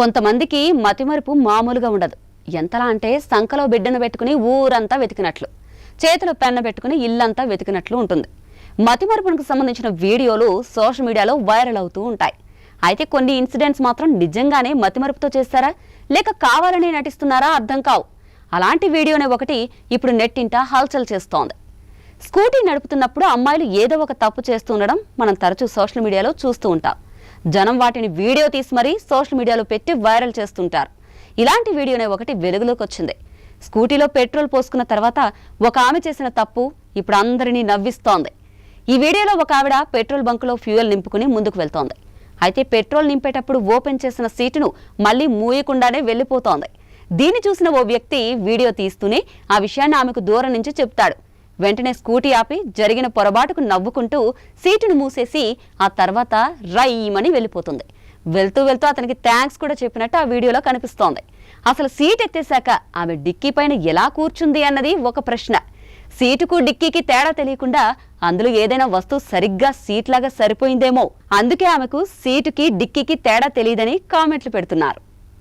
కొంతమందికి మతిమరుపు మామూలుగా ఉండదు. ఎంతలా అంటే సంకలో బిడ్డను పెట్టుకుని ఊరంతా వెతికినట్లు చేతిలో పెన్న పెట్టుకుని ఇల్లంతా వెతికినట్లు ఉంటుంది. మతిమరుపునకు సంబంధించిన వీడియోలు సోషల్ మీడియాలో వైరల్ అవుతూ ఉంటాయి. అయితే కొన్ని ఇన్సిడెంట్స్ మాత్రం నిజంగానే మతిమరుపుతో చేస్తారా? లేక కావాలని నటిస్తున్నారా? అర్థం కావు. అలాంటి వీడియోనే ఒకటి ఇప్పుడు నెట్టింట హల్చల్ చేస్తోంది. స్కూటీ నడుపుతున్నప్పుడు అమ్మాయిలు ఏదో ఒక తప్పు చేస్తూ ఉండడం మనం తరచూ సోషల్ మీడియాలో చూస్తూ ఉంటాం. జనం వాటిని వీడియో తీసి మరీ సోషల్ మీడియాలో పెట్టి వైరల్ చేస్తుంటారు. ఇలాంటి వీడియోనే ఒకటి వెలుగులోకి వచ్చింది. స్కూటీలో పెట్రోల్ పోసుకున్న తర్వాత ఒక ఆమె చేసిన తప్పు ఇప్పుడు అందరినీ నవ్విస్తోంది. ఈ వీడియోలో ఒక ఆవిడ పెట్రోల్ బంకులో ఫ్యూయల్ నింపుకుని ముందుకు వెళ్తోంది. అయితే పెట్రోల్ నింపేటప్పుడు ఓపెన్ చేసిన సీటును మళ్ళీ మూయకుండానే వెళ్ళిపోతోంది. దీన్ని చూసిన ఓ వ్యక్తి వీడియో తీస్తూనే ఆ విషయాన్ని ఆమెకు దూరం నుంచి చెప్తాడు. వెంటనే స్కూటీ ఆపి జరిగిన పొరపాటుకు నవ్వుకుంటూ సీటును మూసేసి ఆ తర్వాత రైమని వెళ్ళిపోతుంది. వెళ్తూ వెళ్తూ అతనికి థ్యాంక్స్ కూడా చెప్పినట్టు ఆ వీడియోలో కనిపిస్తోంది. అసలు సీట్ ఎత్తేశాక ఆమె డిక్కీ పైన ఎలా కూర్చుంది అన్నది ఒక ప్రశ్న. సీటుకు డిక్కీకి తేడా తెలియకుండా అందులో ఏదైనా వస్తువు సరిగ్గా సీట్లాగా సరిపోయిందేమో. అందుకే ఆమెకు సీటుకి డిక్కీకి తేడా తెలియదని కామెంట్లు పెడుతున్నారు.